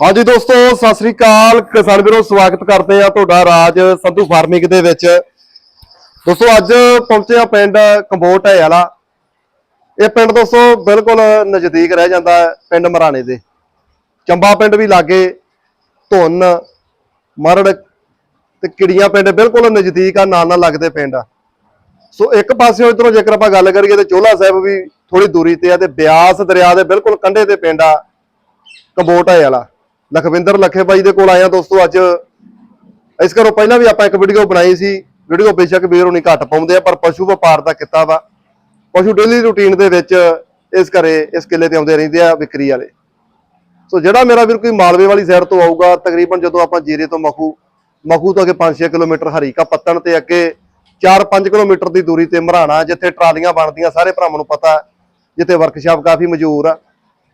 ਹਾਂਜੀ ਦੋਸਤੋ, ਸਤਿ ਸ੍ਰੀ ਅਕਾਲ। ਕਿਸਾਨ ਵੀਰੋ, ਸਵਾਗਤ ਕਰਦੇ ਆ ਤੁਹਾਡਾ ਰਾਜ ਸੰਧੂ ਫਾਰਮਿੰਗ ਦੇ ਵਿੱਚ। ਦੋਸਤੋ, ਅੱਜ ਪਹੁੰਚੇ ਆ ਪਿੰਡ ਕੰਬੋਟ ਹੈ ਵਾਲਾ। ਇਹ ਪਿੰਡ ਦੋਸਤੋ ਬਿਲਕੁਲ ਨਜ਼ਦੀਕ ਰਹਿ ਜਾਂਦਾ ਪਿੰਡ ਮਰਾਣੇ ਦੇ। ਚੰਬਾ ਪਿੰਡ ਵੀ ਲਾਗੇ, ਧੁੰਨ, ਮਰੜ ਤੇ ਕਿੜੀਆਂ ਪਿੰਡ ਬਿਲਕੁਲ ਨਜ਼ਦੀਕ ਆ, ਨਾਲ ਨਾਲ ਲੱਗਦੇ ਪਿੰਡ ਆ। ਸੋ ਇੱਕ ਪਾਸਿਓਂ ਇਧਰੋਂ ਜੇਕਰ ਆਪਾਂ ਗੱਲ ਕਰੀਏ ਤੇ ਚੋਲਾ ਸਾਹਿਬ ਵੀ ਥੋੜੀ ਦੂਰੀ ਤੇ ਆ ਤੇ ਬਿਆਸ ਦਰਿਆ ਦੇ ਬਿਲਕੁਲ ਕੰਢੇ ਤੇ ਪਿੰਡ ਆ, ਕੰਬੋਟ ਹੈ ਵਾਲਾ। ਲਖਵਿੰਦਰ ਲੱਖੇ ਬਾਈ ਦੇ ਕੋਲ ਆਇਆ ਦੋਸਤੋ ਅੱਜ। ਇਸ ਕਰੋ ਪਹਿਲਾਂ ਵੀ ਆਪਾਂ ਇੱਕ ਵੀਡੀਓ ਬਣਾਈ ਸੀ। ਵੀਡੀਓ ਬੇਸ਼ੱਕ ਵੀਰ ਹੋਣੀ ਘੱਟ ਪਾਉਂਦੇ ਆ, ਪਰ ਪਸ਼ੂ ਵਪਾਰ ਦਾ ਕੀਤਾ ਵਾ। ਪਸ਼ੂ ਡੇਲੀ ਰੂਟੀਨ ਦੇ ਵਿੱਚ ਇਸ ਘਰੇ, ਇਸ ਕਿੱਲੇ ਤੇ ਆਉਂਦੇ ਰਹਿੰਦੇ ਆ ਵਿਕਰੀ ਵਾਲੇ। ਸੋ ਜਿਹੜਾ ਮੇਰਾ ਵੀਰ ਕੋਈ ਮਾਲਵੇ ਵਾਲੀ ਸਾਈਡ ਤੋਂ ਆਊਗਾ, ਤਕਰੀਬਨ ਜਦੋਂ ਆਪਾਂ ਜੀਰੇ ਤੋਂ ਮਖੂ ਮਖੂ ਤੋਂ ਅੱਗੇ 5-6 ਕਿਲੋਮੀਟਰ ਹਰੀਕਾ ਪੱਤਣ ਤੇ ਅੱਗੇ 4-5 ਕਿਲੋਮੀਟਰ ਦੀ ਦੂਰੀ ਤੇ ਮਰਾਣਾ, ਜਿੱਥੇ ਟਰਾਲੀਆਂ ਬਣਦੀਆਂ, ਸਾਰੇ ਭਰਾਵਾਂ ਨੂੰ ਪਤਾ, ਜਿੱਥੇ ਵਰਕਸ਼ਾਪ ਕਾਫੀ ਮਸ਼ਹੂਰ ਆ।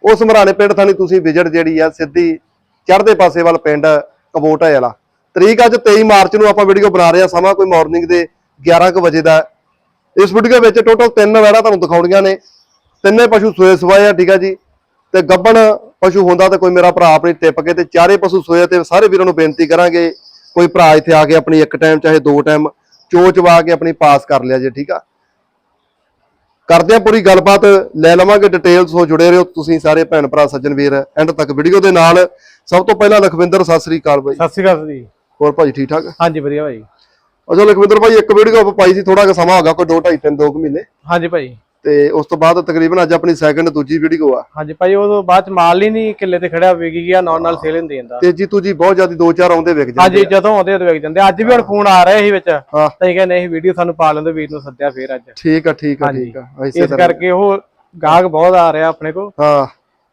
ਉਸ ਮਰਾਣੇ ਪਿੰਡ ਥਾਣੀ ਤੁਸੀਂ ਵਿਜਿਟ ਜਿਹੜੀ ਆ, ਸਿੱਧੀ ਚੜ੍ਹਦੇ ਪਾਸੇ ਵੱਲ ਪਿੰਡ ਕਬੋਟਾ ਵਾਲਾ ਤਰੀਕ ਅੱਜ 23 ਮਾਰਚ ਨੂੰ ਆਪਾਂ ਵੀਡੀਓ ਬਣਾ ਰਹੇ ਆ ਸਮਾਂ ਕੋਈ ਮਾਰਨਿੰਗ ਦੇ 11 ਵਜੇ ਦਾ। ਇਸ ਵੀਡੀਓ ਵਿੱਚ ਟੋਟਲ ਤਿੰਨ ਵੈੜਾ ਤੁਹਾਨੂੰ ਦਿਖਾਉਣੀਆਂ ਨੇ। ਤਿੰਨੇ ਪਸ਼ੂ ਸੋਏ ਸਵਾਏ ਆ, ਠੀਕ ਆ ਜੀ। ਤੇ ਗੱਬਣ ਪਸ਼ੂ ਹੁੰਦਾ ਤੇ ਕੋਈ ਮੇਰਾ ਭਰਾ ਆਪਣੀ ਟਿੱਪ ਕੇ ਤੇ ਚਾਰੇ ਪਸ਼ੂ ਸੋਏ ਤੇ ਸਾਰੇ ਵੀਰਾਂ ਨੂੰ ਬੇਨਤੀ ਕਰਾਂਗੇ, ਕੋਈ ਭਰਾ ਇੱਥੇ ਆ ਕੇ ਆਪਣੀ ਇੱਕ ਟਾਈਮ ਚਾਹੇ ਦੋ ਟਾਈਮ ਚੋਚਵਾ ਕੇ ਆਪਣੀ ਪਾਸ ਕਰ ਲਿਆ ਜੇ, ਠੀਕ ਆ। ਕਰਦੇ ਆ ਪੂਰੀ ਗੱਲਬਾਤ, ਲੈ ਲਵਾਂਗੇ ਡਿਟੇਲਸ ਹੋ ਜੁੜੇ ਰਹੋ ਤੁਸੀਂ ਸਾਰੇ ਭੈਣ ਭਰਾ, ਸੱਜਣ ਵੀਰ ਐਂਡ ਤੱਕ ਵੀਡੀਓ ਦੇ ਨਾਲ। ਸਭ ਤੋਂ ਪਹਿਲਾਂ ਲਖਵਿੰਦਰ ਸਤਿ ਸ੍ਰੀ ਅਕਾਲ ਬਾਈ। ਸਤਿ ਸ਼੍ਰੀ ਅਕਾਲ ਜੀ। ਹੋਰ ਭਾਜੀ ਠੀਕ ਠਾਕ? ਹਾਂਜੀ ਵਧੀਆ ਭਾਈ ਅਜਾ ਲਖਵਿੰਦਰ ਭਾਈ ਇੱਕ ਵੀਡੀਓ ਆਪਾਂ ਪਾਈ ਸੀ ਥੋੜਾ ਜਿਹਾ ਸਮਾਂ ਹੋ ਗਿਆ ਕੋਈ 2 2.5 3 2 ਮਹੀਨੇ। ਹਾਂਜੀ ਭਾਈ। ਤੇ ਉਸ ਤੋਂ ਬਾਅਦ ਤਕਰੀਬਨ ਅੱਜ ਆਪਣੀ ਸੈਕੰਡ ਦੂਜੀ ਵੀਡੀਓ ਆ। ਹਾਂਜੀ ਭਾਈ ਉਹ ਬਾਅਦ ਚ ਮਾਲ ਹੀ ਨਹੀਂ ਕਿੱਲੇ ਤੇ ਖੜਿਆ ਵਿਕ ਗਿਆ ਨਾਲ ਨਾਲ ਸੇਲ ਹੁੰਦੀ ਜਾਂਦਾ। ਤੇਜੀ ਤੂਜੀ ਬਹੁਤ ਜ਼ਿਆਦਾ ਦੋ ਚਾਰ ਆਉਂਦੇ ਵਿਕ ਜਾਂਦੇ ਹਾਂਜੀ ਜਦੋਂ ਆਉਂਦੇ ਉਦੋਂ ਵਿਕ ਜਾਂਦੇ ਅੱਜ ਵੀ ਹੁਣ ਫੋਨ ਆ ਰਿਹਾ ਸੀ ਵਿੱਚ। ਤਾਂ ਇਹ ਕਹਿੰਦੇ ਅਸੀਂ ਵੀਡੀਓ ਸਾਨੂੰ ਪਾ ਲੈਂਦੇ ਵੀਰ ਨੂੰ ਸੱਦਿਆ ਫੇਰ ਅੱਜ। ਠੀਕ ਆ ਠੀਕ ਆ। ਠੀਕ ਆ। ਇਸ ਕਰਕੇ ਉਹ ਗਾਹਕ ਬਹੁਤ ਆ ਰਿਹਾ ਆਪਣੇ ਕੋ ਹਾਂ।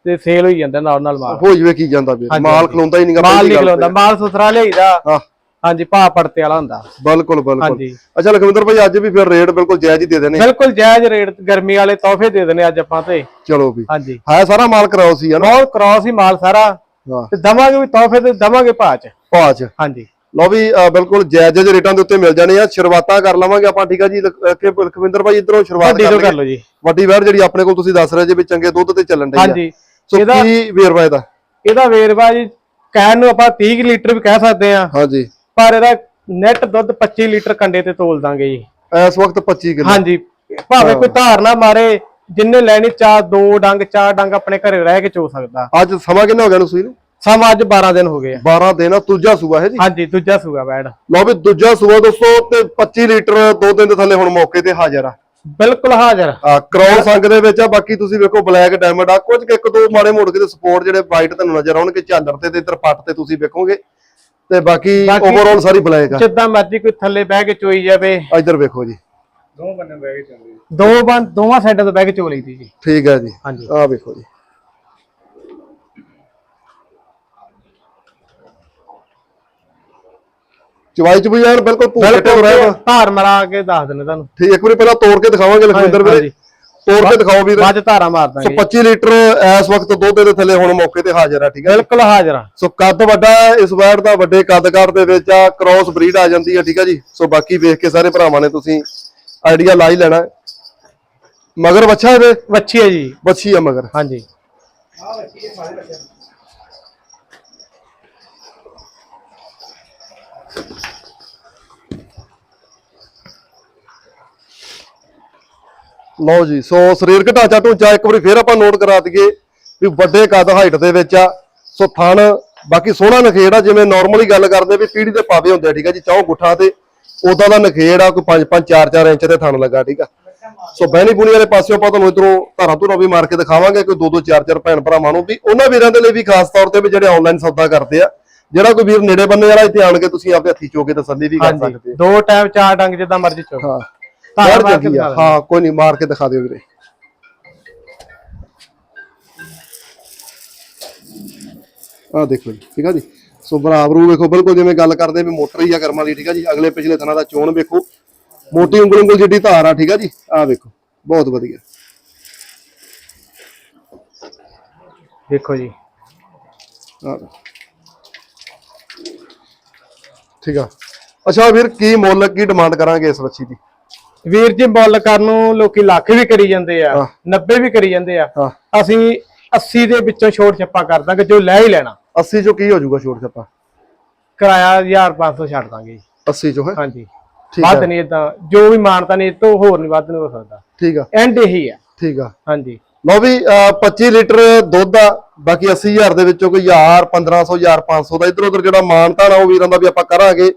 ਤੇ ਸੇਲ ਹੋਈ ਜਾਂਦਾ ਨਾਲ ਨਾਲ ਮਾਲ। ਹੋ ਜਵੇ ਕੀ ਜਾਂਦਾ ਵੀਰ ਹਾਂਜੀ, ਮਾਲ। ਖਲੋਂਦਾ ਹੀ ਨਹੀਂਗਾ ਮਾਲ ਨਿਕਲਦਾ ਮਾਲ ਸੁਥਰਾ ਲਿਆਈਦਾ। ਹਾਂ। ਹਾਂਜੀ ਭਾਅ ਪੜਤੇ ਵਾਲਾ ਹੁੰਦਾ। ਬਿਲਕੁਲ ਬਿਲਕੁਲ। ਹਾਂਜੀ। ਅੱਛਾ ਲਖਵਿੰਦਰ ਭਾਈ ਅੱਜ ਵੀ ਫਿਰ ਰੇਟ ਬਿਲਕੁਲ ਜਾਇਜ਼ ਹੀ ਦੇ ਦੇਣੇ। ਬਿਲਕੁਲ ਜਾਇਜ਼ ਰੇਟ ਗਰਮੀ ਵਾਲੇ ਤੋਹਫੇ ਦੇ ਦੇਣੇ ਅੱਜ ਆਪਾਂ ਤੇ। ਚਲੋ ਵੀ। ਹਾਂਜੀ। ਹੈ ਸਾਰਾ ਮਾਲ ਕਰਾਓ ਸੀ ਹਨਾ ਬਹੁਤ ਕ੍ਰਾਸ ਹੀ ਮਾਲ ਸਾਰਾ। ਹਾਂ। ਤੇ ਦਵਾਂਗੇ ਵੀ ਤੋਹਫੇ ਤੇ ਦਵਾਂਗੇ ਭਾਅ ਚ। ਹਾਂਜੀ। ਲਓ ਵੀ ਬਿਲਕੁਲ ਜਾਇਜ਼ ਜਿਹੇ ਰੇਟਾਂ ਦੇ ਉੱਤੇ ਮਿਲ ਜਾਣੇ ਆ। ਸ਼ੁਰੂਆਤਾਂ ਕਰ ਲਵਾਂਗੇ ਆਪਾਂ ਠੀਕ ਆ ਜੀ? ਲਖਵਿੰਦਰ ਭਾਈ ਇਧਰੋਂ ਸ਼ੁਰੂਆਤ ਕਰ ਲਓ ਜੀ। ਵੱਡੀ ਵੈੜ ਜਿਹੜੀ ਆਪਣੇ ਕੋਲ ਤੁਸੀਂ ਦੱਸ ਰਹੇ ਜੇ ਵੀ ਚੰਗੇ ਦੁੱਧ ਤੇ ਚੱਲਣ ਡਈ ਆ। ਹਾਂਜੀ। ਸੋ ਇਹਦਾ ਕੀ ਵੇਰਵਾ ਇਹਦਾ? ਇਹਦਾ ਵੇਰਵਾ ਜੀ ਕਹਿਣ ਨੂੰ ਆਪਾਂ 30 ਕੁ ਲੀਟਰ ਵੀ ਕਹਿ ਸਕਦੇ ਆ ਹਾਂਜੀ। ਪਰ ਇਹਦਾ ਨੈਟ ਦੁੱਧ 25 ਲੀਟਰ ਕੰਡੇ ਤੇ ਤੋਲ ਦਾਂਗੇ ਜੀ। ਇਸ ਵਕਤ 25 ਕਿਲੋ? ਹਾਂਜੀ। ਭਾਵੇਂ ਕੋਈ ਧਾਰ ਨਾ ਮਾਰੇ ਜਿੰਨੇ ਲੈਣੀ ਚਾਹ ਦੋ ਡੰਗ ਚਾਰ ਡੰਗ ਆਪਣੇ ਘਰੇ ਰਹਿ ਕੇ ਚੋ ਸਕਦਾ। ਅੱਜ ਸਮਾਂ ਕਿੰਨਾ ਹੋ ਗਿਆ ਨੂੰ ਸੂਈ ਨੂੰ? ਸਮਾਂ ਅੱਜ 12 ਦਿਨ ਹੋ ਗਏ ਆ। 12 ਦਿਨ ਆ ਦੂਜਾ ਸੂਆ ਹੈ ਜੀ? ਹਾਂਜੀ ਦੂਜਾ ਸੂਗਾ ਬੈਡ। ਲਓ ਵੀ ਦੂਜਾ ਸੂਆ ਦੋਸਤੋ ਤੇ 25 ਲੀਟਰ ਦੋ ਦਿਨ ਦੇ ਥੱਲੇ ਹੁਣ ਮੌਕੇ ਤੇ ਹਾਜ਼ਰ ਆ। ਬਿਲਕੁਲ ਹਾਜ਼ਰ। ਆ ਕ੍ਰੋਸ ਸੰਗ ਦੇ ਵਿੱਚ ਆ ਬਾਕੀ ਤੁਸੀਂ ਵੇਖੋ ਬਲੈਕ ਡਾਇਮੰਡ ਆ। ਕੁਝ ਕੁ ਇੱਕ ਦੋ ਮਾੜੇ ਮੋੜ ਕੇ ਤੇ ਸਪੋਰਟ ਜਿਹੜੇ ਵਾਈਟ ਤੁਹਾਨੂੰ ਨਜ਼ਰ ਆਉਣਗੇ ਝਾਲਰ ਤੇ ਤੇ ਇੱਧਰ ਪੱਟ ਤੇ ਤੁਸੀਂ ਵੇਖੋਗੇ। ਤੇ ਬਾਕੀ ਓਵਰਆਲ ਸਾਰੀ ਬਲੈਕ ਆ। ਜਿੱਦਾਂ ਮਰਜ਼ੀ ਕੋਈ ਥੱਲੇ ਬਹਿ ਕੇ ਚੋਈ ਜਾਵੇ। ਇੱਧਰ ਵੇਖੋ ਜੀ। ਦੋ ਬੰਦ ਦੋਵਾਂ ਸਾਈਡਾਂ ਤੋਂ ਬਹਿ ਕੇ ਚੋ ਲਈਦੀ ਜੀ। ਠੀਕ ਹੈ ਜੀ। ਹਾਂਜੀ। ਆ ਵੇਖੋ ਜੀ। ਚਵਾਈ ਚ ਵੀ ਯਾਰ ਬਿਲਕੁਲ ਭੂਰੇ ਤੇ ਹੋ ਰਿਹਾ। ਧਾਰ ਮਰਾ ਕੇ ਦੱਸ ਦਿੰਦੇ ਤੁਹਾਨੂੰ। ਠੀਕ ਇੱਕ ਵਾਰੀ ਪਹਿਲਾਂ ਤੋੜ ਕੇ ਦਿਖਾਵਾਂਗੇ ਲਖਵਿੰਦਰ ਵੀਰੇ। ਤੋੜ ਕੇ ਦਿਖਾਓ ਵੀਰ। ਬਾਅਦ ਧਾਰਾ ਮਾਰ ਸੋ ਦਾਂਗੇ 25 ਲੀਟਰ ਇਸ ਵਕਤ ਦੁੱਧ ਦੇ ਥੱਲੇ ਹੁਣ ਮੌਕੇ ਤੇ ਹਾਜ਼ਰ ਆ ਠੀਕ ਹੈ ਬਿਲਕੁਲ ਹਾਜ਼ਰ ਆ। ਸੋ ਕੱਦ ਵੱਡਾ ਹੈ, ਇਸ ਵਾਰ ਦਾ ਵੱਡੇ ਕੱਦ-ਕੱਦ ਦੇ ਵਿੱਚ ਆ ਕ੍ਰਾਸ ਬਰੀਡ ਆ ਜਾਂਦੀ ਹੈ ਠੀਕ ਹੈ ਜੀ? ਸੋ ਬਾਕੀ ਵੇਖ ਕੇ ਸਾਰੇ ਭਰਾਵਾਂ ਨੇ ਤੁਸੀਂ ਆਈਡੀਆ ਲਾ ਹੀ ਲੈਣਾ ਹੈ। ਮਗਰ ਬੱਚਾ ਇਹਦੇ? ਵੱਛੀ ਹੈ ਜੀ। ਬੱਚੀ ਆ ਮਗਰ। ਹਾਂਜੀ। ਲਓ ਜੀ ਸੋ ਸਰੀਰਕ ਢਾਂਚਾ ਢੂੰਚਾ ਇੱਕ ਵਾਰੀ ਫੇਰ ਆਪਾਂ ਨੋਟ ਕਰਾ ਦਈਏ ਵੀ ਵੱਡੇ ਕੱਦ ਹਾਈਟ ਦੇ ਵਿੱਚ ਆ। ਸੋ ਥਣ ਬਾਕੀ ਸੋਹਣਾ ਨਖੇੜ ਆ ਜਿਵੇਂ ਨਾਰਮਲੀ ਗੱਲ ਕਰਦੇ ਵੀ ਪੀੜੀ ਦੇ ਪਾਵੇ ਹੁੰਦੇ ਆ ਠੀਕ ਆ ਜੀ ਚੌਂ ਗੁੱਠਾਂ ਤੇ ਉਦਾਂ ਦਾ ਨਖੇੜ ਆ ਕੋਈ 5 5 4 4 ਇੰਚ ਦੇ ਥਣ ਲੱਗਾ ਠੀਕ ਆ। ਸੋ ਬਹਿਣੀ ਬੁਣੀ ਵਾਲੇ ਪਾਸਿਓਂ ਆਪਾਂ ਤੁਹਾਨੂੰ ਇਧਰੋਂ ਧਾਰਾ ਧੁਰਾ ਵੀ ਮਾਰ ਕੇ ਦਿਖਾਵਾਂਗੇ ਕੋਈ ਦੋ ਦੋ ਚਾਰ ਚਾਰ ਭੈਣ ਭਰਾਵਾਂ ਨੂੰ ਵੀ ਉਹਨਾਂ ਵੀਰਾਂ ਦੇ ਲਈ ਵੀ ਖਾਸ ਤੌਰ ਤੇ ਵੀ ਜਿਹੜੇ ਆਨਲਾਈਨ ਸੌਦਾ ਕਰਦੇ ਆ ਜਿਹੜਾ ਕੋਈ ਵੀਰ ਨੇੜੇ ਬੰਨੇ ਵਾਲਾ ਇੱਥੇ ਆਣ ਕੇ ਤੁਸੀਂ ਆਪੇ ਹੱਥੀ ਚੋ ਕੇ ਤਸੱਲੀ ਵੀ ਕਰ ਸਕਦੇ ਦੋ ਟਾਈਮ ਚਾਰ ਡੰਗ ਜਿੱਦਾਂ ਮਰਜ਼ੀ ਚੋ। ਹਾਂ। ਆ। ਹਾਂ ਕੋਈ ਨਹੀਂ ਮਾਰ ਕੇ ਦਿਖਾ ਦਿਓ ਵੀਰੇ। ਆ ਦੇਖੋ ਜੀ ਠੀਕ ਆ ਜੀ? ਸੋ ਬਰਾਬਰੂ ਵੇਖੋ ਬਿਲਕੁਲ ਜਿਵੇਂ ਗੱਲ ਕਰਦੇ ਵੀ ਮੋਟਰ ਹੀ ਆ ਕਰਮਾਂ ਦੀ ਠੀਕ ਆ ਜੀ? ਅਗਲੇ ਪਿਛਲੇ ਥਣਾ ਦਾ ਚੋਣ ਵੇਖੋ। ਮੋਟੀ ਉਂਗਲ ਉਂਗਲ ਜਿੱਡੀ ਧਾਰ ਆ ਠੀਕ ਆ ਜੀ? ਆ ਵੇਖੋ ਬਹੁਤ ਵਧੀਆ। ਦੇਖੋ ਜੀ। ਠੀਕ ਆ। ਅੱਛਾ ਵੀਰ ਕੀ ਮੁੱਲ ਕੀ ਡਿਮਾਂਡ ਕਰਾਂਗੇ ਇਸ ਬੱਚੀ ਦੀ? ਵੀਰ ਜੀ ਮੁੱਲ ਕਰਨ ਨੂੰ ਲੋਕੀ ਲੱਖ ਵੀ ਕਰੀ ਜਾਂਦੇ ਆ ਹਾਂ। 90 ਵੀ ਕਰੀ ਜਾਂਦੇ ਆ। ਅਸੀਂ 80 ਦੇ ਵਿੱਚੋਂ ਛੋਟ ਛੱਪਾ ਕਰ ਦਾਂਗੇ ਜੋ ਲੈ ਹੀ ਲੈਣਾ। 80 ਚੋਂ ਕੀ ਹੋ ਜਾਊਗਾ ਛੋਟ ਛੱਪਾ? ਕਿਰਾਇਆ 1500 ਛੱਡ ਦਾਂਗੇ ਜੀ। 80 ਚੋਂ ਹੈ? ਹਾਂਜੀ। ਠੀਕ ਵੱਧ ਨਹੀਂ ਇਦਾਂ ਜੋ ਵੀ ਮਾਨਤਾ ਨਹੀਂ ਤੋਂ ਹੋਰ ਨਹੀਂ ਵੱਧ ਨਹੀਂ ਹੋ ਸਕਦਾ। ਠੀਕ ਆ। ਐਂਡ ਇਹੀ ਆ। ਠੀਕ ਆ। ਹਾਂਜੀ। ਲਓ ਵੀ ਅਹ 25 ਲੀਟਰ ਦੁੱਧ ਆ ਬਾਕੀ 80000 ਦੇ ਵਿੱਚੋਂ ਕੋਈ 1000 1500 1500 ਦਾ ਇਧਰ ਉਧਰ ਜਿਹੜਾ ਮਾਨਤਾ ਨਾ ਉਹ ਵੀਰਾਂ ਦਾ ਵੀ ਆਪਾਂ ਕਰਾਂਗੇ।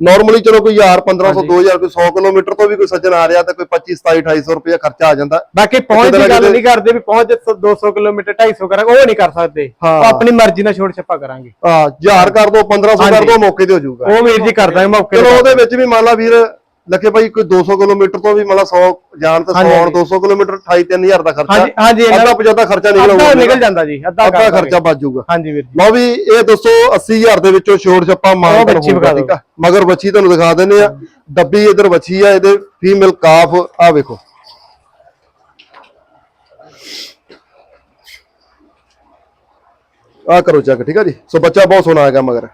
ਨਾਰਮਲੀ ਚਲੋ ਕੋਈ 1000 1500 2000 ਕੋਈ 100 ਕਿਲੋਮੀਟਰ ਤੋਂ ਵੀ ਕੋਈ ਸੱਜਣ ਆ ਰਿਹਾ ਤੇ ਕੋਈ 25 27 2800 ਰੁਪਏ ਖਰਚਾ ਆ ਜਾਂਦਾ। ਬਾਕੀ ਪਹੁੰਚ ਦੀ ਗੱਲ ਨਹੀਂ ਕਰਦੇ ਵੀ ਪਹੁੰਚ 200 ਕਿਲੋਮੀਟਰ 250 ਕਰਾਂਗੇ ਉਹ ਨਹੀਂ ਕਰ ਸਕਦੇ। ਹਾਂ। ਉਹ ਆਪਣੀ ਮਰਜ਼ੀ ਨਾਲ ਛੋੜ ਛੱਪਾ ਕਰਾਂਗੇ। ਆ 1000 ਕਰ ਦੋ 1500 ਕਰ ਦੋ ਮੌਕੇ ਤੇ ਹੋ ਜਾਊਗਾ। ਉਹ ਵੀਰ ਜੀ ਕਰ ਦਾਂਗੇ ਮੌਕੇ ਚਲੋ ਤੇ। ਉਹਦੇ ਵਿੱਚ ਵੀ ਮੰਨ ਲਾ ਵੀਰ ਲੱਖੇ ਭਾਈ ਕੋਈ 200 ਕਿਲੋਮੀਟਰ ਤੋਂ ਵੀ ਮੰਨ ਲਾ 100 ਜਾਣ ਤੇ 100 ਹਾਂਜੀ, ਆਉਣ 200 ਕਿਲੋਮੀਟਰ 28 3000 ਦਾ ਖਰਚਾ। ਹਾਂਜੀ ਹਾਂਜੀ ਇਹਨਾਂ ਅੱਧਾ ਪਜਦਾ ਖਰਚਾ ਨਿਕਲ ਨਿਕਲ ਜਾਂਦਾ ਜੀ ਅੱਧਾ। ਖਰਚਾ ਬਚ ਜਾਊਗਾ। ਹਾਂਜੀ ਵੀਰ ਜੀ। ਲਓ ਵੀ ਇਹ ਦੱਸੋ 80000 ਦੇ ਵਿੱਚੋਂ ਛੋੜ ਛੱਪਾ ਮਾਰ ਉਹ ਬੱਚੀ ਵਿਖਾ ਦਿਓ। ਠੀਕ ਆ? ਮਗਰ ਬੱਚੀ ਤੁਹਾਨੂੰ ਦਿਖਾ ਦਿੰਦੇ ਆ। ਡੱਬੀ ਇਧਰ ਬੱਚੀ ਆ ਇਹਦੇ ਫੀਮੇਲ ਕਾਫ ਆ ਵੇਖੋ। ਆ ਕਰੋ ਚੈੱਕ ਠੀਕ ਆ ਜੀ? ਸੋ ਬੱਚਾ ਬਹੁਤ ਸੋਹਣਾ ਆਏਗਾ ਮਗਰ।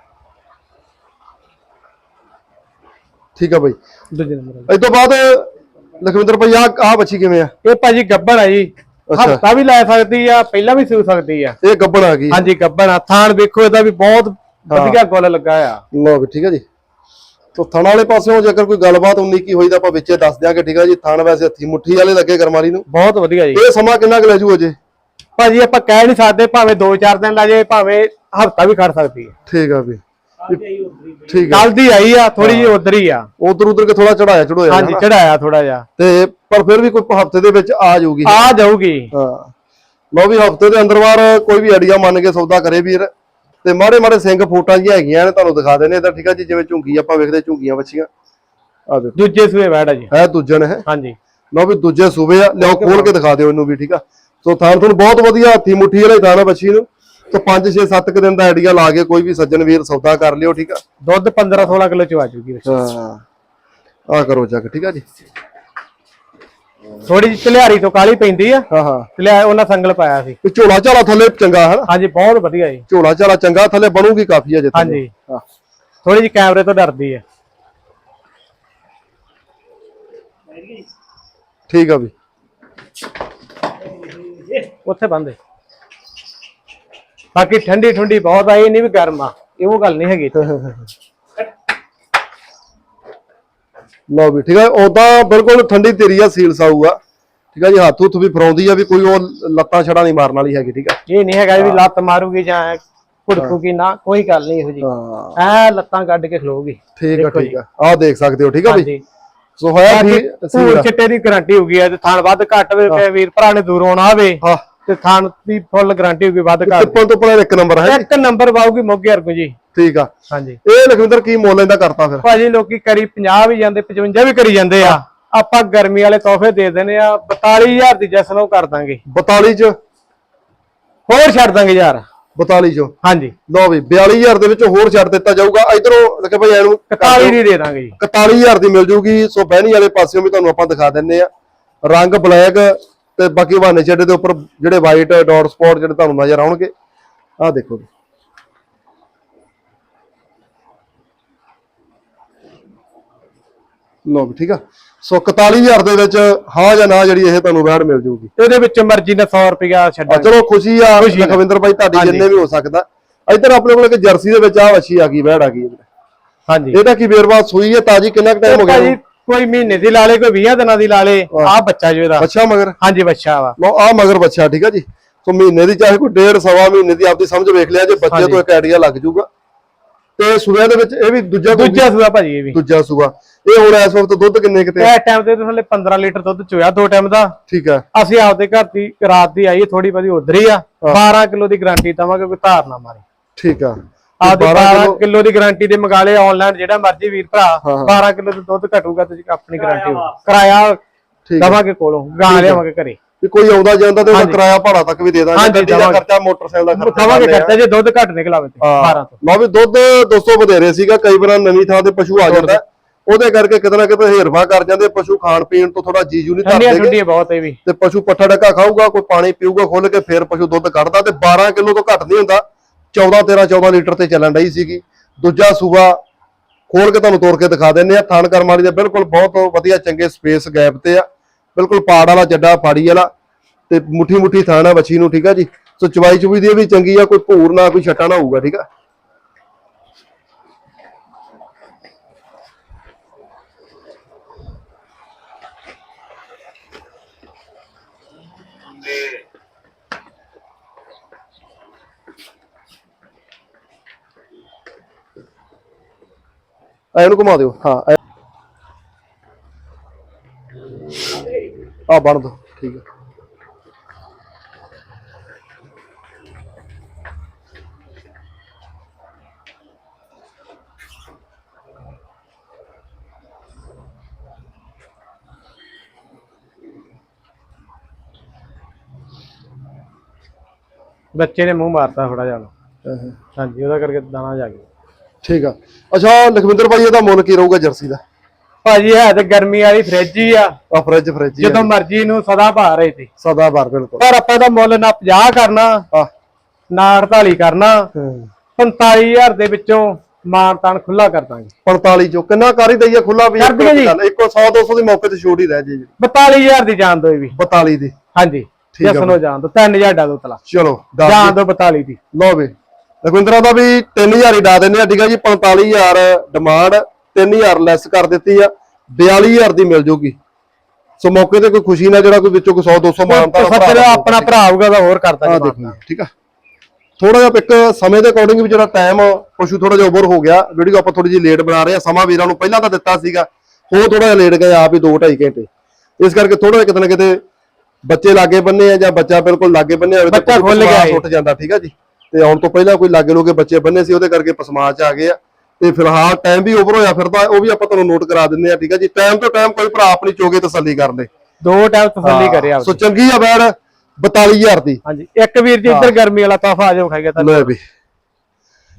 ਠੀਕ ਆ ਬਾਈ। ਦੂਜੇ ਨੰਬਰ ਇਸ ਤੋਂ ਬਾਅਦ ਲਖਵਿੰਦਰ ਭਾਈ ਆ ਆ ਬੱਚੀ ਕਿਵੇਂ ਆ? ਇਹ ਭਾਜੀ ਗੱਬੜ ਆ ਜੀ। ਅੱਛਾ। ਹਫਤਾ ਵੀ ਲੈ ਸਕਦੀ ਆ ਪਹਿਲਾਂ ਵੀ ਸੂ ਸਕਦੀ ਆ। ਇਹ ਗੱਬਣ ਆ ਗਈ। ਹਾਂਜੀ ਗੱਬੜ ਆ। ਥਾਣ ਵੇਖੋ ਇਹਦਾ ਵੀ ਬਹੁਤ ਵਧੀਆ ਗੁੱਲ ਲੱਗਾ ਆ। ਵੀ ਠੀਕ ਹੈ ਜੀ। ਤੋ ਥਣ ਵਾਲੇ ਪਾਸਿਓਂ ਜੇਕਰ ਕੋਈ ਗੱਲਬਾਤ ਉਨੀ ਕੀ ਹੋਈ ਤਾਂ ਆਪਾਂ ਵਿੱਚੇ ਦੱਸ ਦਿਆਂਗੇ ਠੀਕ ਹੈ ਜੀ। ਥਣ ਵੈਸੇ ਹੱਥੀ ਮੁੱਠੀ ਵਾਲੇ ਲੱਗੇ ਕਰਮਾਲੀ ਨੂੰ। ਬਹੁਤ ਵਧੀਆ ਜੀ। ਇਹ ਸਮਾਂ ਕਿੰਨਾ ਕੁ ਲੈ ਜੂ ਅਜੇ? ਭਾਜੀ ਆਪਾਂ ਕਹਿ ਨਹੀਂ ਸਕਦੇ ਭਾਵੇਂ 2-4 ਦਿਨ ਲਾ ਜਾਏ ਭਾਵੇਂ ਹਫਤਾ ਵੀ ਖੜ ਸਕਦੀ ਹੈ ਠੀਕ ਆ ਵੀ। ਠੀਕ ਆ ਕੱਲ ਦੀ ਆਈ ਆ ਥੋੜੀ ਜਿਹੀ ਉਧਰ ਹੀ ਆ। ਉਧਰ ਉਧਰ ਕੇ ਥੋੜਾ ਚੜਾਇਆ ਚੜੋਇਆ ਹਾਂਜੀ ਚੜਾਇਆ ਥੋੜਾ ਜਿਹਾ। ਤੇ ਪਰ ਫਿਰ ਵੀ ਕੋਈ ਹਫ਼ਤੇ ਦੇ ਵਿੱਚ ਆ ਜਾਊਗੀ। ਆ ਜਾਊਗੀ। ਹਾਂ। ਲਓ ਵੀ ਹਫ਼ਤੇ ਦੇ ਅੰਦਰ ਬਾਹਰ ਕੋਈ ਵੀ ਆਈਡੀਆ ਮੰਨ ਕੇ ਸੌਦਾ ਕਰੇ ਵੀਰ। ਤੇ ਮਾੜੇ ਮਾੜੇ ਸਿੰਘ ਫੋਟਾਂ ਜੀ ਹੈਗੀਆਂ ਨੇ ਤੁਹਾਨੂੰ ਦਿਖਾ ਦੇਣੇ ਇਧਰ ਠੀਕ ਆ ਜੀ ਜਿਵੇਂ ਝੁੰਗੀ ਆਪਾਂ ਵੇਖਦੇ ਝੁੰਗੀਆਂ ਬੱਚੀਆਂ ਆ ਵੇਖੋ ਦੂਜੇ ਸੂਏ ਬੈਠਾ ਜੀ। ਹੈ ਦੂਜਣ ਹੈ? ਹਾਂਜੀ। ਲਓ ਵੀ ਦੂਜੇ ਸੂਬੇ ਆ। ਲਿਓ ਖੋਲ ਕੇ ਦਿਖਾ ਦਿਓ ਇਹਨੂੰ ਵੀ ਠੀਕ ਆ? ਸੋ ਥਾਨ ਤੁਹਾਨੂੰ ਬਹੁਤ ਵਧੀਆ ਹੱਥੀ ਮੁੱਠੀ ਵਾਲਾ ਹੀ ਥਾਨ ਆ ਬੱਚੀ ਨੂੰ। ਤੇ 5 6 7 ਕ ਦਿਨ ਦਾ ਆਈਡੀਆ ਲਾ ਕੇ ਕੋਈ ਵੀ ਸੱਜਣ ਵੀਰ ਸੌਦਾ ਕਰ ਲਿਓ ਠੀਕ ਆ? ਦੁੱਧ 15-16 ਕਿਲੋ ਚ ਆ ਜਾਊਗੀ ਹਾਂ। ਆ ਕਰੋ ਚੱਕ ਠੀਕ ਆ ਜੀ? ਥੋੜੀ ਜਿਹੀ ਚਲਿਆਰੀ ਤੋਂ ਕਾਲੀ ਪੈਂਦੀ ਆ। ਹਾਂ ਹਾਂ। ਚਲਿਆ ਉਹਨਾਂ ਸੰਗਲ ਪਾਇਆ ਸੀ। ਤੇ ਝੋਲਾ ਝਾਲਾ ਥੱਲੇ ਚੰਗਾ ਹੈ ਨਾ ਹਾਂਜੀ ਬਹੁਤ ਵਧੀਆ ਜੀ। ਝੋਲਾ ਝਾਲਾ ਚੰਗਾ ਥੱਲੇ ਬਣੂਗੀ ਕਾਫੀ ਅਜੇ ਥੱਲੇ। ਹਾਂਜੀ ਹਾਂ। ਥੋੜੀ ਜਿਹੀ ਕੈਮਰੇ ਤੋਂ ਡਰਦੀ ਆ। ਠੀਕ ਆ ਵੀ। ਉੱਥੇ ਬੰਦੇ। ਬਾਕੀ ਠੰਡੀ ਠੰਡੀ ਬਹੁਤ ਆ ਇਹ ਨਹੀਂ ਵੀ ਗਰਮ ਆ ਇਹ ਉਹ ਗੱਲ ਨਹੀਂ ਹੈਗੀ ਲਓ ਵੀ ਠੀਕ ਆ ਉਦਾਂ ਬਿਲਕੁਲ ਠੰਡੀ ਤੇਰੀ ਆ ਸੀਲ ਸਾਊ ਆ। ਠੀਕ ਆ ਜੀ ਹੱਥ ਹੁੱਥ ਵੀ ਫਰਾਉਂਦੀ ਆ ਵੀ ਕੋਈ ਉਹ ਲੱਤਾਂ ਛੜਾ ਨਹੀਂ ਮਾਰਨ ਵਾਲੀ ਹੈਗੀ ਠੀਕ ਆ। ਇਹ ਨਹੀਂ ਹੈਗਾ ਵੀ ਲੱਤ ਮਾਰੂਗੀ ਜਾਂ ਭੁੜਕੂਗੀ ਨਾ ਕੋਈ ਗੱਲ ਨਹੀਂ ਇਹੋ ਜੀ। ਹਾਂ। ਐ ਲੱਤਾਂ ਕੱਢ ਕੇ ਖਲੋਗੀ ਠੀਕ ਆ ਠੀਕ ਆ। ਆਹ ਦੇਖ ਸਕਦੇ ਹੋ ਠੀਕ ਆ ਵੀ? ਹਾਂਜੀ। ਸੋ ਹੋਇਆ ਠੀਕ। ਚਿੱਟੇ ਦੀ ਗਾਰੰਟੀ ਹੋਗੀ ਆ ਤੇ ਥਾਣ ਵੱਧ ਘੱਟ ਵੇ ਵੀਰ ਭਰਾ ਨੇ ਦੂਰੋਂ ਆਉਣਾ ਹੋਵੇ ਹਾਂ। ਤੇ ਥਾਣ ਦੀ ਫੁੱਲ ਗਾਰੰਟੀ ਹੋਗੀ ਵੱਧ ਘੱਟ। ਟਿੱਪਣ ਤੋਂ ਪਹਿਲਾਂ ਇੱਕ ਨੰਬਰ ਹੈ ਇੱਕ ਨੰਬਰ ਪਾਉਗੀ ਮੋਗੇ ਅਰਗੂ ਜੀ। ਠੀਕ ਆ। ਹਾਂਜੀ। ਇਹ ਲਖਵਿੰਦਰ ਕੀ ਮੁੱਲ ਇਹਦਾ ਕਰਤਾ ਫਿਰ? ਭਾਜੀ ਲੋਕੀ ਕਰੀ 50 ਵੀ ਜਾਂਦੇ 55 ਵੀ ਕਰੀ ਜਾਂਦੇ ਆ। ਆਪਾਂ ਗਰਮੀ ਵਾਲੇ ਤੋਹਫੇ ਦੇ ਦਿੰਦੇ ਆ 42000 ਦੀ ਜੈਸਨ ਉਹ ਕਰ ਦਾਂਗੇ। 42 ਚ? ਹੋਰ ਛੱਡ ਦਾਂਗੇ ਯਾਰ 42 ਚੋਂ? ਹਾਂਜੀ। ਲਓ ਵੀ 42000 ਦੇ ਵਿੱਚ ਹੋਰ ਛੱਡ ਦਿੱਤਾ ਜਾਊਗਾ। ਇਧਰੋਂ ਲਖੇ ਭਾਈ ਇਹਨੂੰ 41 ਦੀ ਦੇ ਦਾਂਗੇ ਜੀ। 41000 ਦੀ ਮਿਲ ਜੂਗੀ। ਸੋ ਬਹਿਣੀ ਵਾਲੇ ਪਾਸਿਓਂ ਵੀ ਤੁਹਾਨੂੰ ਆਪਾਂ ਦਿਖਾ ਦਿੰਨੇ ਆ। ਰੰਗ ਬਲੈਕ ਤੇ ਬਾਕੀ ਬਹਾਨੇ ਛੱਡੇ ਦੇ ਉੱਪਰ ਜਿਹੜੇ ਵਾਈਟ ਡਾਟ ਸਪੌਟ ਜਿਹੜੇ ਤੁਹਾਨੂੰ ਨਜ਼ਰ ਆਉਣਗੇ ਆਹ ਦੇਖੋ ਜੀ। ਵੀ ਠੀਕ ਆ। ਸੋ 41000 ਦੇ ਵਿੱਚ ਹਾਂ ਜਾਂ ਨਾ ਜਿਹੜੀ ਇਹ ਤੁਹਾਨੂੰ ਵੈੜ ਮਿਲ ਜੂਗੀ। ਤੇ ਉਹਦੇ ਵਿੱਚ ਮਰਜ਼ੀ ਨਾਲ 100 ਰੁਪਇਆ ਆ ਛੱਡਾਂਗੇ ਚਲੋ ਖੁਸ਼ੀ ਆ ਲਖਵਿੰਦਰ ਭਾਈ ਤੁਹਾਡੀ। ਜਿੰਨੇ ਵੀ ਹੋ ਸਕਦਾ। ਇੱਧਰ ਆਪਣੇ ਕੋਲ ਇੱਕ ਜਰਸੀ ਦੇ ਵਿੱਚ ਆ ਵੱਛੀ ਆ ਗਈ ਵੈੜ ਆ ਗਈ। ਹਾਂਜੀ। ਇਹਦਾ ਕੀ ਵੇਰਵਾ ਸੂਈ ਹੈ ਤਾਜੀ ਕਿੰਨਾ ਟਾਈਮ ਹੋ ਗਿਆ? ਭਾਜੀ ਕੋਈ ਮਹੀਨੇ ਦੀ ਲਾ ਲੇ ਕੋਈ 20 ਦਿਨਾਂ ਦੀ ਲਾ ਲੇ ਆ ਬੱਚਾ ਜੋ ਇਹਦਾ ਬੱਚਾ ਮਗਰ? ਹਾਂਜੀ ਬੱਚਾ ਵਾ। ਲਓ ਆ ਮਗਰ ਬੱਚਾ ਠੀਕ ਆ ਜੀ? ਸੋ ਮਹੀਨੇ ਦੀ ਚਾਹੇ ਕੋਈ ਡੇਢ ਸਵਾ ਮਹੀਨੇ ਦੀ ਆਪਦੀ ਸਮਝ ਵੇਖ ਲਿਆ ਜੇ ਬੱਚੇ ਤੋਂ ਇੱਕ ਆਈਡੀਆ ਲੱਗ ਜੂਗਾ। ਤੇ ਸੂਬਿਆਂ ਦੇ ਵਿੱਚ ਇਹ ਵੀ ਦੂਜਾ ਦੂਜਾ ਸੂਆ ਭਾਜੀ ਇਹ ਵੀ। ਦੂਜਾ ਸੂਬਾ ਇਹ ਹੁਣ ਇਸ ਵਕਤ ਦੁੱਧ ਕਿੰਨੇ ਕਿਤੇ ਇਹ ਟਾਈਮ ਤੇ ਥੱਲੇ 15 ਲੀਟਰ ਦੁੱਧ ਚੋਇਆ ਦੋ ਟਾਈਮ ਦਾ। ਠੀਕ ਆ। ਅਸੀਂ ਆਪਦੇ ਘਰ ਦੀ ਰਾਤ ਦੀ ਆਈ ਥੋੜੀ ਬਹੁਤੀ ਉਧਰ ਹੀ ਆ। 12 ਕਿਲੋ ਦੀ ਗਾਰੰਟੀ ਦਵਾਂਗੇ ਕੋਈ ਧਾਰ ਨਾ ਮਾਰੇ। ਠੀਕ ਆ। ਆਪਦੇ 12 12 ਕਿਲੋ ਦੀ ਗਾਰੰਟੀ ਦੇ ਮੰਗਾ ਲਏ ਆਨਲਾਈਨ ਜਿਹੜਾ ਮਰਜ਼ੀ ਵੀਰ ਭਰਾ ਹਾਂ। 12 ਕਿਲੋ ਦਾ ਦੁੱਧ ਘਟੂਗਾ ਤੇ ਆਪਣੀ ਗਾਰੰਟੀ ਕਿਰਾਇਆ ਆ ਦਵਾਂਗੇ ਕੋਲੋਂ ਗਾਂ ਲਿਆਵਾਂਗੇ ਘਰੇ। ਵੀ ਕੋਈ ਆਉਂਦਾ ਜਾਂਦਾ ਤੇ ਉਹਦਾ ਕਿਰਾਇਆ ਭਾੜਾ ਤੱਕ ਵੀ ਦੇ ਦਾਂਗੇ। ਗੱਡੀ ਦਾ। ਖਰਚਾ ਮੋਟਰਸਾਈਕਲ ਦਾ ਖਰਚਾ ਦਵਾਂਗੇ ਆ। ਖਰਚਾ ਜੇ ਦੁੱਧ ਘੱਟ ਨਿਕਲਾਵੇ ਤੇ 12 ਤੋਂ। ਲਓ ਵੀ ਦੁੱਧ 200 ਵਧੇਰੇ ਸੀਗਾ ਕਈ ਵਾਰ ਨਵੀਂ ਥਾਂ ਤੇ ਪਸ਼ੂ ਆ ਜਾਂਦਾ। ਉਹਦੇ ਕਰਕੇ ਕਿਤੇ ਨਾ ਕਿਤੇ ਹੇਰਫਾ ਕਰ ਜਾਂਦੇ ਪਸ਼ੂ ਖਾਣ ਪੀਣ ਤੋਂ ਥੋੜਾ ਜੀਜੂ ਨਹੀਂ ਠੰਡੀਆਂ ਧਰਦੇ ਠੰਡੀਆਂ ਬਹੁਤ ਇਹ ਵੀ। ਤੇ ਪਸ਼ੂ ਪੱਠਾ ਡੱਕਾ ਖਾਊਗਾ ਕੋਈ ਪਾਣੀ ਪੀਊਗਾ ਖੁੱਲ ਕੇ ਫੇਰ ਪਸ਼ੂ ਦੁੱਧ ਕੱਢਦਾ ਤੇ 12 ਕਿਲੋ ਤੋਂ ਘੱਟ ਨਹੀਂ ਹੁੰਦਾ। 14 13 14 ਲੀਟਰ ਤੇ ਚੱਲਣ ਡਈ ਸੀਗੀ। ਦੂਜਾ ਸੂਆ ਖੋਲ ਕੇ ਤੁਹਾਨੂੰ ਤੋੜ ਕੇ ਦਿਖਾ ਦਿੰਨੇ ਆ ਥਾਨ ਕਰਮ ਦੇ ਬਿਲਕੁਲ ਬਹੁਤ ਵਧੀਆ ਚੰਗੇ ਸਪੇਸ ਗੈਪ ਤੇ ਆ। ਬਿਲਕੁਲ ਪਾੜ ਵਾਲਾ ਚੱਡਾ ਫਾੜੀ ਵਾਲਾ। ਤੇ ਮੁੱਠੀ ਮੁੱਠੀ ਥਾਨ ਆ ਬੱਚੀ ਨੂੰ, ਠੀਕ ਆ ਜੀ? ਸੋ ਚਵਾਈ ਚੁਬੀ ਦੀ ਵੀ ਚੰਗੀ ਆ, ਕੋਈ ਭੂਰ ਨਾ, ਕੋਈ ਛੱਟਾ ਨਾ ਹੋਊਗਾ, ਠੀਕ ਆ? ਆ ਇਹਨੂੰ ਘੁਮਾ ਦਿਓ ਹਾਂ ਆ ਬਣ ਦੋ ਠੀਕ ਹੈ। ਬੱਚੇ ਨੇ ਮੂੰਹ ਮਾਰਤਾ ਥੋੜਾ ਜਿਹਾ। ਹਾਂਜੀ ਉਹਦਾ ਕਰਕੇ ਦਾਣਾ ਜਾ ਗਿਆ। ਠੀਕ ਆ। ਅੱਛਾ ਲਖਵਿੰਦਰ ਭਾਈ ਇਹਦਾ ਮੁੱਲ ਕੀ ਰਹੂਗਾ ਜਰਸੀ ਦਾ? ਭਾਜੀ ਹੈ ਤੇ ਗਰਮੀ ਵਾਲੀ ਫ੍ਰਿਜ ਹੀ ਆ। ਆ ਫ੍ਰਿਜ ਫ੍ਰਿਜ ਹੀ ਆ। ਜਦੋਂ ਮਰਜ਼ੀ ਨੂੰ ਸਦਾ ਭਾ ਰਹੀ ਸੀ। ਸਦਾ ਬਾਰ ਬਿਲਕੁਲ। ਪਰ ਆਪਾਂ ਦਾ ਮੁੱਲ ਨਾ 50 ਕਰਨਾ ਆ ਨਾ 48 ਕਰਨਾ ਹੂੰ। 45000 ਦੇ ਵਿੱਚੋਂ ਮਾਨ ਤਾਨ ਖੁੱਲਾ ਕਰ ਦਾਂਗੇ। 45 ਚੋਂ ਕਿੰਨਾ ਕਰ ਹੀ ਦਈਏ ਖੁੱਲਾ ਵੀ ਕਰ ਦਈਏ ਜੀ। ਇੱਕੋ 100 200 ਦੀ ਮੌਕੇ ਤੇ ਛੋਟ ਹੀ ਰਹਿ ਜੇ। ਜੀ 42000 ਦੀ ਜਾਨ ਦੋ ਵੀ। 42 ਦੀ। ਹਾਂਜੀ। ਠੀਕ ਆ ਜਸਨ ਜਾਨ ਦੋ 3000 ਦਾ ਦੋ ਤਲਾ। ਚਲੋ ਦੱਸ ਜਾਨ ਦੋ 42 ਦੀ। ਲਓ ਵੀ। ਲਖਵਿੰਦਰਾ ਦਾ ਵੀ 3000 ਹੀ ਡਾ ਦਿੰਦੇ ਆ ਠੀਕ ਆ ਜੀ 45000 ਡਿਮਾਂਡ 3000 ਲੈਸ ਕਰ ਦਿੱਤੀ ਆ 42000 ਦੀ ਮਿਲ ਜੂਗੀ। ਸੋ ਮੌਕੇ ਤੇ ਕੋਈ ਖੁਸ਼ੀ ਨਾ ਜਿਹੜਾ ਕੋਈ ਵਿੱਚੋਂ ਕੋਈ 100 200 ਮਾਨਤਾ ਸੱਚ ਆਪਣਾ ਭਰਾ ਆਊਗਾ ਤਾਂ ਹੋਰ ਕਰ ਆ ਦਾਂਗੇ ਦੇਖੋ ਠੀਕ ਆ। ਥੋੜਾ ਜਿਹਾ ਇੱਕ ਸਮੇਂ ਦੇ ਅਕੋਰਡਿੰਗ ਵੀ ਜਿਹੜਾ ਟਾਈਮ ਪਸ਼ੂ ਥੋੜਾ ਜਿਹਾ ਓਵਰ ਹੋ ਗਿਆ ਵੀਡੀਓ ਆਪਾਂ ਥੋੜੀ ਜਿਹੀ ਲੇਟ ਬਣਾ ਰਹੇ ਆ ਸਮਾਂ ਵੀਰਾਂ ਨੂੰ ਪਹਿਲਾਂ ਤਾਂ ਦਿੱਤਾ ਸੀਗਾ ਉਹ ਥੋੜਾ ਜਿਹਾ ਲੇਟ ਗਏ ਆਪ ਹੀ 2 2.5 ਘੰਟੇ। ਇਸ ਕਰਕੇ ਥੋੜਾ ਜਿਹਾ ਕਿਤੇ ਨਾ ਕਿਤੇ ਬੱਚੇ ਲਾਗੇ ਬੰਨੇ ਆ ਜਾਂ ਬੱਚਾ ਬਿਲਕੁਲ ਲਾਗੇ ਬੰਨੇ ਹੋਵੇ ਬੱਚਾ ਖੁੱਲ ਗਿਆ। ਉੱਠ ਜਾਂਦਾ ਠੀਕ ਆ ਜੀ। ਤੇ ਆਉਣ ਤੋਂ ਪਹਿਲਾਂ ਕੋਈ ਲਾਗੇ ਲੋਗੇ ਬੱਚੇ ਬੰਨੇ ਸੀ ਉਹਦੇ ਕਰਕੇ ਪਸਮਾਚ ਆ ਗਏ ਆ। ਤੇ ਫਿਲਹਾਲ ਟਾਈਮ ਵੀ ਓਵਰ ਹੋਇਆ ਫਿਰਦਾ ਉਹ ਵੀ ਆਪਾਂ ਤੁਹਾਨੂੰ ਨੋਟ ਕਰਾ ਦਿੰਦੇ ਆ ਠੀਕ ਆ ਜੀ? ਟਾਈਮ ਤੋਂ ਟਾਈਮ ਕੋਈ ਭਰਾ ਆਪਣੀ ਚੋਗੇ ਤਸੱਲੀ ਕਰ ਲੇ ਦੋ ਟਾਈਮ ਤਸੱਲੀ ਕਰਿਆ ਸੋ ਚੰਗੀ ਆ ਬੈੜ 42000 ਦੀ। ਹਾਂਜੀ ਇੱਕ ਵੀਰ ਜੀ ਇੱਧਰ ਗਰਮੀ ਵਾਲਾ ਤੋਹਫਾ ਆ ਜਾਓ ਖਾਈਗਾ ਤਾਂ ਲੈ ਵੀ।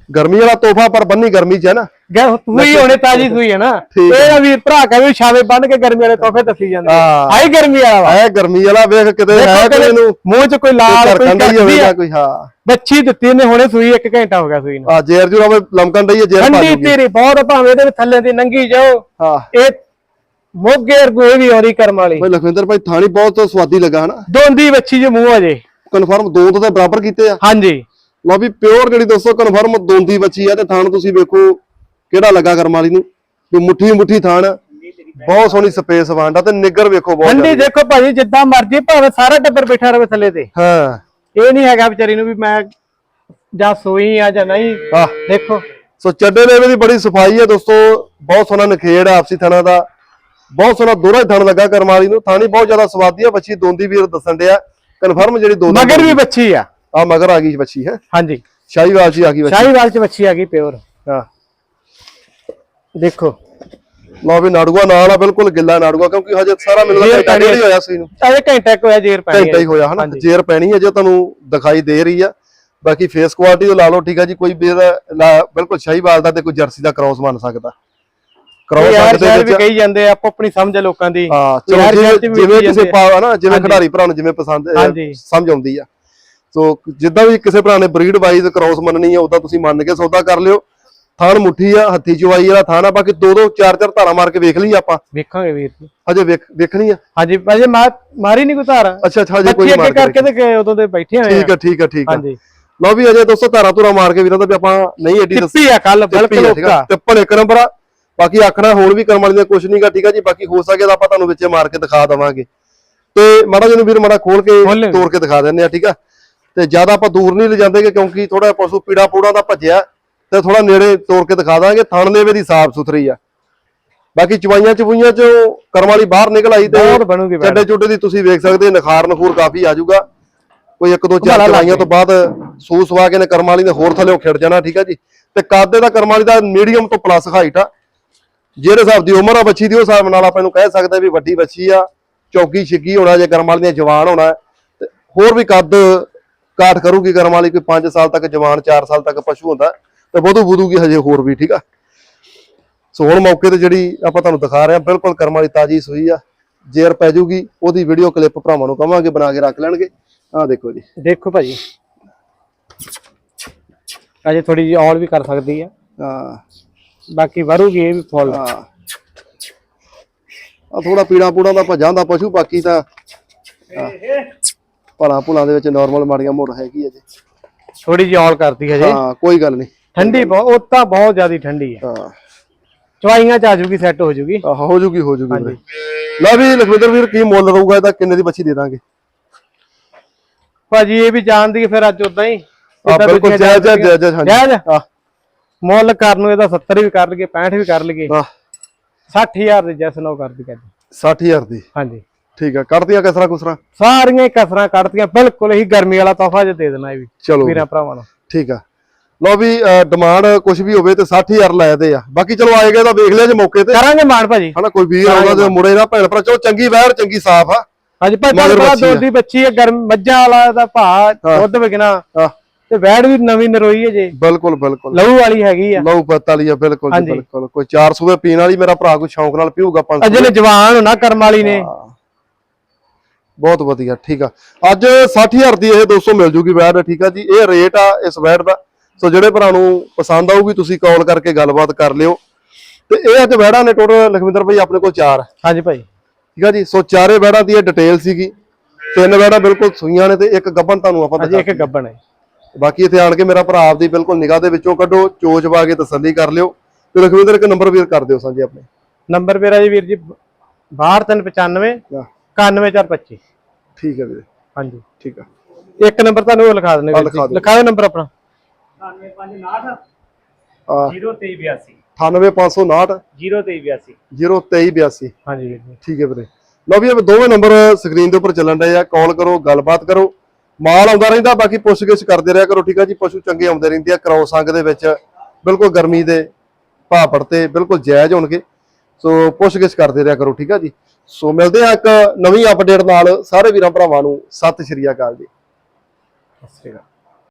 ਗਰਮੀ ਵਾਲਾ ਤੋਹਫਾ ਪਰ ਬੰਨੀ ਗਰਮੀ ਚ ਹੈ ਨਾ। ਗੈ ਸੂਈ ਹੋਣੇ ਤਾਜੀ ਸੂਈ ਹੈ ਨਾ। ਇਹ ਵੀਰ ਭਰਾ ਕਹੇ ਛਾਵੇ ਬੰਨ ਕੇ ਗਰਮੀ ਵਾਲੇ ਤੋਹਫੇ ਦੱਸੀ ਜਾਂਦੇ। ਹਾਂ। ਆਈ ਗਰਮੀ ਵਾਲਾ ਵਾ। ਹੈ ਗਰਮੀ ਵਾਲਾ ਵੇਖ ਕਿਤੇ ਹੈ ਦੇਖੋ ਕਿ ਕਦੇ ਇਹਨੂੰ। ਮੂੰਹ 'ਚ ਕੋਈ ਲਾਲ ਕੋਈ ਕੰਡਾ ਹੀ ਆ। ਕੋਈ ਹਾਂ। ਬੱਚੀ ਦਿੱਤੀ ਨੇ ਹੁਣੇ ਸੂਈ 1 ਘੰਟਾ ਹੋ ਗਿਆ ਸੂਈ ਨੂੰ। ਆ ਜੇਰ ਜੂਰਾ ਵੇ ਲਮਕਣ ਡਈ ਹੈ ਜੇਰ ਪਾ ਜੂਗੀ ਤੇਰੀ ਬਹੁਤ ਭਾਵੇਂ ਇਹਦੇ ਥੱਲੇ ਦੀ ਨੰਗੀ ਜਾਓ। ਹਾਂ। ਇਹ ਮੋਗੇ ਰਗੋਏ ਵੀ ਆਉਂਦੀ ਕਰਮ ਵਾਲੀ। ਬਈ ਲਖਵਿੰਦਰ ਭਾਈ ਥਾਣੀ ਬਹੁਤ ਸਵਾਦੀ ਲੱਗਾ ਹਨਾ। ਦੋਂਦੀ ਬੱਚੀ ਜੇ ਮੂੰਹ ਅਜੇ ਕਨਫਰਮ ਦੋ ਤੋਂ ਤਾਂ ਬਰਾਬਰ ਕੀਤੇ ਆ। ਹਾਂਜੀ। ਲਓ ਵੀ ਪਿਓਰ ਜਿਹੜੀ ਦੋਸਤੋ ਕਨਫਰਮ ਦੋਂਦੀ ਬੱਚੀ ਆ ਤੇ ਥਾਣ ਤੁਸੀਂ ਵੇਖੋ ਕਿਹੜਾ ਲੱਗਾ ਕਰਮ ਵਾਲੀ ਨੂੰ। ਵੀ ਮੁੱਠੀ ਮੁੱਠੀ ਥਾਣ ਬਹੁਤ ਸੋਹਣੀ ਸਪੇਸ ਵਾਂਡਾ ਤੇ ਨਿੱਗਰ ਵੇਖੋ ਬਹੁਤ ਠੰਡੀ। ਦੇਖੋ ਭਾਜੀ ਜਿੱਦਾਂ ਮਰਜ਼ੀ ਭਾਵੇਂ ਸਾਰਾ ਟੱਬਰ ਬੈਠਾ ਰਵੇ ਥੱਲੇ ਤੇ। ਹਾਂ। ਇਹ ਨਹੀਂ ਹੈਗਾ ਵਿਚਾਰੀ ਨੂੰ ਵੀ ਮੈਂ ਜਾਂ ਸੋਈ ਆ ਜਾਂ ਨਹੀਂ। ਦੇਖੋ। ਸੋ ਚੱਡੇ ਲੇਵੇ ਦੀ ਬੜੀ ਸਫ਼ਾਈ ਹੈ ਦੋਸਤੋ। ਬਹੁਤ ਸੋਹਣਾ ਨਖੇੜ ਆਪਸੀ ਥਣਾ ਦਾ। ਬਹੁਤ ਸੋਹਣਾ ਦੋਹਰਾ ਹੀ ਥਣ ਲੱਗਾ ਕਰਮਾਲੀ ਨੂੰ। ਥਾਣੀ ਬਹੁਤ ਜ਼ਿਆਦਾ ਸਵਾਦੀ ਆ। ਬੱਚੀ ਦੋਂਦੀ ਵੀਰ ਦੱਸਣ ਡਿਆ। ਕਨਫਰਮ ਜਿਹੜੀ ਦੋ ਮਗਰ ਵੀ ਬੱਚੀ ਆ। ਆ ਮਗਰ ਆ ਗਈ ਬੱਚੀ ਹੈ? ਹਾਂਜੀ। ਸ਼ਾਹੀਵਾਲ ਜੀ ਆ ਗਈ ਬੱਚੀ। ਸ਼ਾਹੀਵਾਲ ਚ ਬੱਚੀ ਆ ਗਈ ਪਿਓਰ। ਹਾਂ। ਦੇਖੋ। ਲਓ ਵੀ ਨਾੜੂਆ ਨਾਲ ਆ ਬਿਲਕੁਲ ਗਿੱਲਾ ਨਾੜੂਆ ਕਿਉਂਕਿ ਹਜੇ ਸਾਰਾ ਮੈਨੂੰ ਲੱਗਦਾ ਹੀ। ਹੋਇਆ ਸੀ ਨੂੰ ਅਜੇ ਘੰਟਾ ਕੋ ਹੋਇਆ ਜੇਰ ਪੈਣੀ ਘੰਟਾ ਹੀ ਹੋਇਆ ਹਨਾ? ਜੇਰ ਪੈਣੀ ਹੈ ਜੋ ਤੁਹਾਨੂੰ ਦਿਖਾਈ ਦੇ ਰਹੀ ਆ। ਬਾਕੀ ਫੇਸ ਕੁਆਲਿਟੀ ਤੋਂ ਲਾ ਲਓ ਠੀਕ ਆ ਜੀ ਕੋਈ ਬਿਲਕੁਲ ਸ਼ਾਹੀਵਾਲ ਦਾ ਤੇ ਕੋਈ ਜਰਸੀ ਦਾ ਕ੍ਰਾਸ ਬਣ ਸਕਦਾ। ਸ਼ਾਇਦ ਵੀ ਵਿੱਚ ਕਹੀ ਜਾਂਦੇ ਆਪੋ ਆਪਣੀ ਸਮਝ ਲੋਕਾਂ ਦੀ। ਹਾਂ ਜਿਵੇਂ ਕਿਸੇ ਪਾ ਨਾ ਜਿਵੇਂ। ਖਿਡਾਰੀ ਭਰਾ ਨੂੰ ਜਿਵੇਂ ਪਸੰਦ। ਸਮਝ ਆਉਂਦੀ ਆ। ਸੋ ਜਿੱਦਾਂ ਵੀ ਕਿਸੇ ਭਰਾ ਨੇ ਬਰੀਡ ਵਾਈਜ਼ ਕ੍ਰਾਸ ਮੰਨਣੀ ਆ ਉਦਾਂ ਤੁਸੀਂ ਮੰਨ ਕੇ ਸੌਦਾ ਕਰ ਲਿਓ। ਥਾਣ ਮੁੱਠੀ ਆ ਹੱਥੀ ਚਵਾਈ ਵਾਲਾ ਥਾਣ ਆ ਬਾਕੀ ਦੋ ਦੋ ਚਾਰ ਚਾਰ ਧਾਰਾਂ ਮਾਰ ਕੇ ਵੇਖ ਲਈ ਆਪਾਂ। ਵੇਖਾਂਗੇ ਵੀਰ ਜੀ। ਹਜੇ ਵੇਖ ਵੇਖਣੀ ਆ? ਹਾਂਜੀ ਅਜੇ ਮਾਰ ਮਾਰੀ ਨਹੀਂ ਕੋਈ ਧਾਰ। ਅੱਛਾ ਅੱਛਾ ਹਜੇ ਕੋਈ ਮਾਰ ਕਰਕੇ ਤੇ ਗਏ ਉਦੋਂ ਦੇ ਬੈਠੇ ਹੋਏ ਠੀਕ ਆ ਠੀਕ ਆ ਠੀਕ ਆ। ਹਾਂਜੀ। ਲਓ ਵੀ ਅਜੇ ਦੋਸਤੋ ਧਾਰਾਂ ਧੁਰਾ ਮਾਰ ਕੇ ਵੀਰਾਂ ਦਾ ਵੀ ਆਪਾਂ ਨਹੀਂ ਐਡੀ ਦੱਸ ਆ ਕੱਲ ਬਿਲਕੁਲ ਓਕਾ ਟਿੱਪਣ ਇੱਕ ਨੰਬਰ ਆ। ਬਾਕੀ ਆਖਣਾ ਹੋਰ ਵੀ ਕਰਮ ਵਾਲੀ ਦਾ ਕੁਝ ਨਹੀਂਗਾ ਠੀਕ ਆ ਜੀ। ਬਾਕੀ ਹੋ ਸਕੇ ਤਾਂ ਆਪਾਂ ਤੁਹਾਨੂੰ ਵਿੱਚੇ ਮਾਰ ਕੇ ਦਿਖਾ ਦਵਾਂਗੇ। ਤੇ ਮਾੜਾ ਜਿਹਨੂੰ ਵੀਰ ਮਾੜਾ ਖੋਲ ਕੇ। ਤੋੜ ਕੇ ਦਿਖਾ ਦਿੰਦੇ ਆ ਠੀਕ ਆ। ਤੇ ਜ਼ਿਆਦਾ ਆਪਾਂ ਦੂਰ ਨਹੀਂ ਲਿਜਾਂਦੇਗੇ ਕਿਉਂਕਿ ਥੋੜਾ ਪਸ਼ੂ ਪੀੜਾ ਪੂੜਾ ਦਾ ਭੱਜਿਆ ਤੇ ਥੋੜਾ ਨੇੜੇ ਤੋੜ ਕੇ ਦਿਖਾ ਦਾਂਗੇ ਥਣ ਲੇਵੇ ਦੀ ਸਾਫ਼ ਸੁਥਰੀ ਆ। ਬਾਕੀ ਚਵਾਈਆਂ ਚਵੂਈਆਂ ਚੋਂ ਕਰਮ ਵਾਲੀ ਬਾਹਰ ਨਿਕਲ ਆਈ ਤੇ ਚੱਡੇ ਚੁੱਡੇ ਦੀ ਤੁਸੀਂ ਵੇਖ ਸਕਦੇ ਨਖਾਰ ਨਖੂਰ ਕਾਫੀ ਆ ਜਾਊਗਾ। ਕੋਈ ਇੱਕ ਦੋ ਚਾਰ ਚਵਾਈਆਂ ਤੋਂ ਬਾਅਦ ਸੂ ਸਵਾ ਕੇ ਨੇ ਕਰਮ ਵਾਲੀ ਨੇ ਹੋਰ ਥੱਲੇ ਖਿੜ ਜਾਣਾ ਠੀਕ ਆ ਜੀ। ਤੇ ਕਾਦੇ ਦਾ ਕਰਮ ਵਾਲੀ ਦਾ ਮੀਡੀਅਮ ਤੋਂ ਪਲੱਸ ਹਾਈਟ ਆ। ਜਿਹੜੇ ਹਿਸਾਬ ਦੀ ਉਮਰ ਆ ਬੱਚੀ ਦੀ ਉਹ ਹਿਸਾਬ ਨਾਲ ਆਪਾਂ ਇਹਨੂੰ ਕਹਿ ਸਕਦੇ ਵੀ ਵੱਡੀ ਬੱਚੀ ਆ ਚੌਕੀ ਛਿੱਗੀ ਹੋਣਾ ਜੇ ਕਰਮ ਵਾਲੀ ਦੀਆਂ ਜਵਾਨ ਹੋਣਾ ਤੇ ਹੋਰ ਵੀ ਕੱਦ ਕਾਠ ਕਰੂਗੀ ਕਰਮ ਵਾਲੀ ਕੋਈ 5 ਸਾਲ ਤੱਕ ਜਵਾਨ 4 ਸਾਲ ਤੱਕ ਪਸ਼ੂ ਹੁੰਦਾ ਤੇ ਵਧੂ ਵਧੂਗੀ ਹਜੇ ਹੋਰ ਵੀ ਠੀਕ ਆ? ਸੋ ਹੁਣ ਮੌਕੇ ਤੇ ਜਿਹੜੀ ਆਪਾਂ ਤੁਹਾਨੂੰ ਦਿਖਾ ਰਹੇ ਆ ਬਿਲਕੁਲ ਕਰਮ ਵਾਲੀ ਤਾਜੀ ਸੂਈ ਆ ਜੇਰ ਪੈ ਜੂਗੀ ਉਹਦੀ ਵੀਡੀਓ ਕਲਿੱਪ ਭਰਾਵਾਂ ਨੂੰ ਕਵਾਂਗੇ ਬਣਾ ਕੇ ਰੱਖ ਲੈਣਗੇ। ਆਹ ਦੇਖੋ ਜੀ। ਦੇਖੋ ਭਾਜੀ। ਅਜੇ ਥੋੜੀ ਜਿਹੀ ਔਲ ਵੀ ਕਰ ਸਕਦੀ ਆ। ਹਾਂ। ਬਾਕੀ ਵਰੂਗੀ ਇਹ ਵੀ ਫੁੱਲ। ਹਾਂ। ਆ ਥੋੜਾ ਪੀੜਾ ਪੂੜਾ ਦਾ ਭਜਾਂ ਦਾ ਪਸ਼ੂ ਬਾਕੀ ਤਾਂ ਭਲਾ ਭੁਲਾਂ ਦੇ ਵਿੱਚ ਨਾਰਮਲ ਮਾੜੀਆਂ ਮੋੜ ਹੈਗੀ ਹੈ ਜੀ। ਥੋੜੀ ਜਿਹੀ ਔਲ ਕਰਦੀ ਹੈ ਜੀ ਹਾਂ ਕੋਈ ਗੱਲ ਨਹੀਂ। ਠੰਡੀ ਬਹੁਤ ਉਹ ਤਾਂ ਬਹੁਤ ਜ਼ਿਆਦਾ ਠੰਡੀ ਹੈ। ਹਾਂ। ਚਵਾਈਆਂ ਚ ਆ ਜੂਗੀ ਸੈੱਟ ਹੋ ਜੂਗੀ। ਆਹ, ਹੋ ਜੂਗੀ ਹੋ ਜੂਗੀ ਲੈ ਵੀ ਲਖਵਿੰਦਰ ਵੀਰ ਕੀ ਮੁੱਲ ਰਹੂਗਾ ਇਹਦਾ ਕਿੰਨੇ ਦੀ ਬੱਚੀ ਦੇ ਦਾਂਗੇ? ਭਾਜੀ ਇਹ ਵੀ ਜਾਣਦੀ ਹੈ ਫਿਰ ਅੱਜ ਉਦਾਂ ਹੀ। ਆ ਬਿਲਕੁਲ ਜਾਇਜ਼। ਜਾਇਜ਼ ਜਾਇਜ਼, ਹਾਂਜੀ? ਆ ਮੁੱਲ ਕਰਨ ਨੂੰ ਇਹਦਾ 70 ਵੀ ਕਰ ਲਈਏ 65 ਵੀ ਕਰ ਲਈਏ। ਆ 60000 ਦੀ ਜੈਸ ਨੋ ਕਰ ਦਈਏ 60000 ਦੀ। ਹਾਂਜੀ। ਠੀਕ ਆ ਕੱਢਦੀਆਂ ਕਸਰਾ ਕੁਸਰਾ? ਸਾਰੀਆਂ ਹੀ ਕਸਰਾਂ ਕੱਢਤੀਆਂ ਬਿਲਕੁਲ ਹੀ ਗਰਮੀ ਵਾਲਾ ਤੋਹਫਾ ਜੇ ਦੇ ਦੇਣਾ ਇਹ ਵੀ ਚਲੋ। ਵੀਰਾਂ ਭਰਾਵਾਂ ਨੂੰ। ਠੀਕ ਆ। ਲੋ ਵੀ ਡਿਮਾਂਡ ਕੁਝ ਵੀ ਹੋਵੇ ਤੇ 60000 ਲਾਇਦੇ ਆ। ਬਾਕੀ ਚਲੋ ਆਏਗਾ ਤਾਂ ਵੇਖ ਲਿਆ ਜੇ ਮੌਕੇ ਤੇ। ਕਰਾਂਗੇ ਮਾਨ ਭਾਜੀ। ਹਨਾ ਕੋਈ ਵੀਰ ਆਉਂਦਾ ਤੇ ਮੁੰਡੇ ਦਾ ਭੈਣ ਭਰਾ ਚਲੋ ਚੰਗੀ ਵਹਿਰ ਚੰਗੀ ਸਾਫ਼ ਆ। ਹਾਂਜੀ ਭਾਈ ਆ। ਦੁੱਧ ਦੀ ਬੱਚੀ ਹੈ ਗਰਮ ਮੱਝਾਂ ਵਾਲਾ ਦਾ ਭਾ ਦੁੱਧ ਵਿਕਣਾ। ਤੇ ਵੈੜ ਵੀ ਨਵੀਂ ਨਰੋਈ ਹੈ ਜੇ। ਬਿਲਕੁਲ ਬਿਲਕੁਲ। ਲਹੂ ਵਾਲੀ ਹੈਗੀ ਆ। ਲਓ ਪਤ ਵਾਲੀ ਆ ਬਿਲਕੁਲ। ਬਿਲਕੁਲ। ਕੋਈ 400 ਦੇ ਪੀਣ ਵਾਲੀ ਮੇਰਾ ਭਰਾ ਕੋਈ ਸ਼ੌਂਕ ਨਾਲ ਪੀਊਗਾ 500 ਅਜੇ ਨੇ ਜਵਾਨ ਹੋਣਾ ਕਰਮ ਵਾਲੀ ਨੇ। ਬਹੁਤ ਵਧੀਆ ਠੀਕ ਆ। ਅੱਜ 60000 ਦੀ ਇਹ 200 ਮਿਲ ਜੂਗੀ ਵੈਡ ਠੀਕ ਆ ਜੀ। ਇਹ ਰੇਟ ਆ ਇਸ ਵੈਡ ਦਾ। ਸੋ ਜਿਹੜੇ ਭਰਾ ਨੂੰ ਪਸੰਦ ਆਊਗੀ ਤੁਸੀਂ ਕਾਲ ਕਰਕੇ ਗੱਲਬਾਤ ਕਰ ਲਿਓ। ਤੇ ਇਹ ਅੱਜ ਵੈੜਾਂ ਨੇ ਟੋਟਲ ਲਖਵਿੰਦਰ ਭਾਈ ਆਪਣੇ ਕੋਲ ਚਾਰ। ਹਾਂਜੀ ਭਾਈ। ਠੀਕ ਆ ਜੀ। ਸੋ ਚਾਰੇ ਵੈੜਾਂ ਦੀ ਇਹ ਡਿਟੇਲ ਸੀਗੀ। ਤਿੰਨ ਵੈੜਾਂ ਬਿਲਕੁਲ ਸੂਈਆਂ ਨੇ ਤੇ ਇੱਕ ਗੱਬਨ ਤੁਹਾਨੂੰ ਆਪਾਂ ਅਜੇ ਇੱਕ ਗੱਬਣ ਹੈ। ਬਾਕੀ ਇੱਥੇ ਆਣ ਕੇ ਮੇਰਾ ਭਰਾ ਆਪਦੀ ਬਿਲਕੁਲ ਨਿਗਾਹ ਦੇ ਵਿੱਚੋਂ ਕੱਢੋ ਚੋਚ ਪਾ ਕੇ ਤਸੱਲੀ ਕਰ ਲਿਓ। ਤੇ ਲਖਵਿੰਦਰ ਇੱਕ ਨੰਬਰ ਵੀਰ ਕਰ ਦਿਓ ਸਾਂਝੇ ਆਪਣੇ। ਨੰਬਰ ਮੇਰਾ ਜੀ ਵੀਰ ਜੀ 62395 ਆਹ, 91425. ਠੀਕ ਹੈ ਵੀਰੇ। ਹਾਂਜੀ। ਠੀਕ ਆ। ਇੱਕ ਨੰਬਰ ਤੁਹਾਨੂੰ ਉਹ ਲਿਖਾ ਦਿੰਦੇ ਵੀਰ ਲਿਖਾ ਜੀ। ਦਿਓ। ਲਿਖਾ ਦਿਓ। ਨੰਬਰ ਆਪਣਾ। ਆ। 0382 98559 0382 02382 ਹਾਂਜੀ ਵੀਰ ਜੀ। ਠੀਕ ਹੈ ਵੀਰੇ। ਲਓ ਵੀ ਇਹ ਦੋਵੇਂ ਨੰਬਰ ਸਕਰੀਨ ਦੇ ਉੱਪਰ ਚੱਲਣ ਆ। ਕਾਲ ਕਰੋ ਗੱਲਬਾਤ ਕਰੋ। ਮਾਲ ਆਉਂਦਾ ਰਹਿੰਦਾ ਬਾਕੀ ਪੁੱਛਗਿੱਛ ਕਰਦੇ ਰਿਹਾ ਕਰੋ ਠੀਕ ਆ ਜੀ? ਪਸ਼ੂ ਚੰਗੇ ਆਉਂਦੇ ਰਹਿੰਦੇ ਆ ਕਰੋ ਸੰਗ ਦੇ ਵਿੱਚ। ਬਿਲਕੁਲ ਗਰਮੀ ਦੇ ਭਾਅ ਪੜਤੇ ਬਿਲਕੁਲ ਜਾਇਜ਼ ਹੋਣਗੇ। ਸੋ ਪੁੱਛਗਿੱਛ ਕਰਦੇ ਰਿਹਾ ਕਰੋ ਠੀਕ ਆ ਜੀ? ਸੋ ਮਿਲਦੇ ਹਾਂ ਇੱਕ ਨਵੀਂ ਅਪਡੇਟ ਨਾਲ। ਸਾਰੇ ਵੀਰਾਂ ਭਰਾਵਾਂ ਨੂੰ ਸਤਿ ਸ਼੍ਰੀ ਅਕਾਲ ਜੀ। ਸਤਿ ਸ਼੍ਰੀ ਅਕਾਲ।